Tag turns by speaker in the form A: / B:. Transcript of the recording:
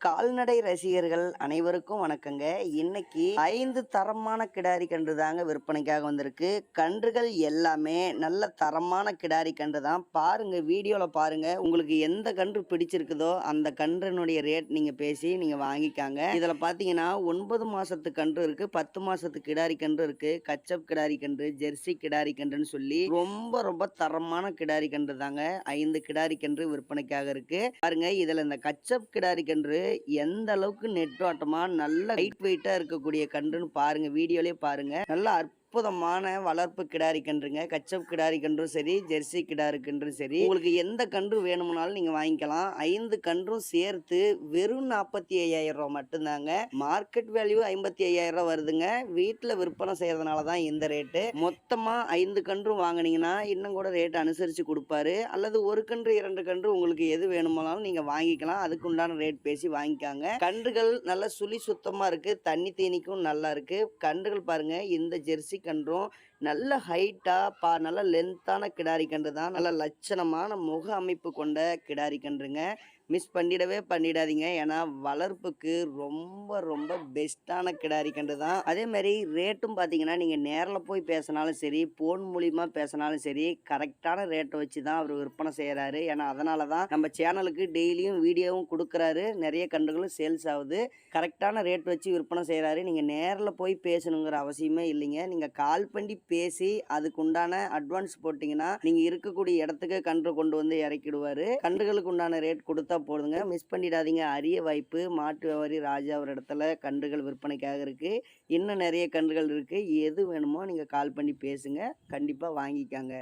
A: கால்நடை ரசிகர்கள் அனைவருக்கும் வணக்கங்க. இன்னைக்கு ஐந்து தரமான கிடாரி கன்று தாங்க விற்பனைக்காக வந்திருக்கு. கன்றுகள் எல்லாமே நல்ல தரமான கிடாரி கன்று தான். பாருங்க வீடியோவில் பாருங்க. உங்களுக்கு எந்த கன்று பிடிச்சிருக்குதோ அந்த கன்றினுடைய ரேட் நீங்க பேசி நீங்க வாங்கிக்காங்க. இதுல பாத்தீங்கன்னா ஒன்பது மாசத்து கன்று இருக்கு பத்து மாசத்து கிடாரி கன்று இருக்கு. கச்சப் கிடாரி கன்று ஜெர்சி கிடாரி கன்றுன்னு சொல்லி ரொம்ப ரொம்ப தரமான கிடாரி கன்று தாங்க. ஐந்து கிடாரி கன்று விற்பனைக்காக இருக்கு. பாருங்க இதுல இந்த கச்சப் கிடாரி கன்று எந்த அளவுக்கு நெட்டோட்டமா நல்ல லைட் வெயிட்டா இருக்கக்கூடிய கன்றுன்னு பாருங்க வீடியோலயே பாருங்க. அற்ப அற்புதமான வளர்ப்பு கிடாரி கன்றுங்க கச்சப் கிடாரி கன்றும் சரி ஜெர்சி கிடாரி கன்றும் சரி உங்களுக்கு எந்த கன்று வேணும்னாலும் நீங்க வாங்கிக்கலாம். ஐந்து கன்றும் சேர்த்து வெறும் நாற்பத்தி ஐயாயிரம் ரூபாய் மட்டும்தாங்க. மார்க்கெட் வேல்யூ ஐம்பத்தி ஐயாயிரம் ரூபாய் வருதுங்க. வீட்டுல விற்பனை செய்கிறதுனால தான் இந்த ரேட்டு. மொத்தமா ஐந்து கன்றும் வாங்குனீங்கன்னா இன்னும் கூட ரேட் அனுசரிச்சு கொடுப்பாரு. அல்லது ஒரு கன்று இரண்டு கன்று உங்களுக்கு எது வேணுமானாலும் நீங்க வாங்கிக்கலாம். அதுக்கு உண்டான ரேட் பேசி வாங்கிக்காங்க. கன்றுகள் நல்ல சுழி சுத்தமா இருக்கு. தண்ணி தேனிக்கும் நல்லா இருக்கு. கன்றுகள் பாருங்க இந்த ஜெர்சி கன்றும் நல்ல ஹைட்டாக பா நல்ல லென்த்தான கிடாரி கன்று தான். நல்ல லட்சணமான முக அமைப்பு கொண்ட கிடாரி கன்றுங்க. மிஸ் பண்ணிடவே பண்ணிடாதீங்க. ஏன்னா வளர்ப்புக்கு ரொம்ப ரொம்ப பெஸ்ட்டான கிடாரி கன்று தான். அதே மாதிரி ரேட்டும் பார்த்தீங்கன்னா நீங்கள் நேரில் போய் பேசினாலும் சரி ஃபோன் மூலிமா பேசினாலும் சரி கரெக்டான ரேட்டை வச்சு தான் அவர் விற்பனை செய்கிறாரு ஏன்னா அதனால தான் நம்ம சேனலுக்கு டெய்லியும் வீடியோவும் கொடுக்குறாரு. நிறைய கன்றுகளும் சேல்ஸ் ஆகுது. கரெக்டான ரேட் வச்சு விற்பனை செய்கிறாரு நீங்கள் நேரில் போய் பேசணுங்கிற அவசியமே இல்லைங்க. நீங்கள் கால் பண்ணி பேசி அதுக்கு உண்டான அட்வான்ஸ் போட்டிங்கன்னா நீங்கள் இருக்கக்கூடிய இடத்துக்கு கன்று கொண்டு வந்து இறக்கிடுவார். கன்றுகளுக்கு உண்டான ரேட் கொடுத்தா போடுங்க மிஸ் பண்ணிடாதீங்க. அரிய வாய்ப்பு மாட்டு வியாபாரி ராஜா ஒரு இடத்துல கன்றுகள் விற்பனைக்காக இருக்குது இன்னும் நிறைய கன்றுகள் இருக்குது எது வேணுமோ நீங்கள் கால் பண்ணி பேசுங்க. கண்டிப்பாக வாங்கிக்காங்க.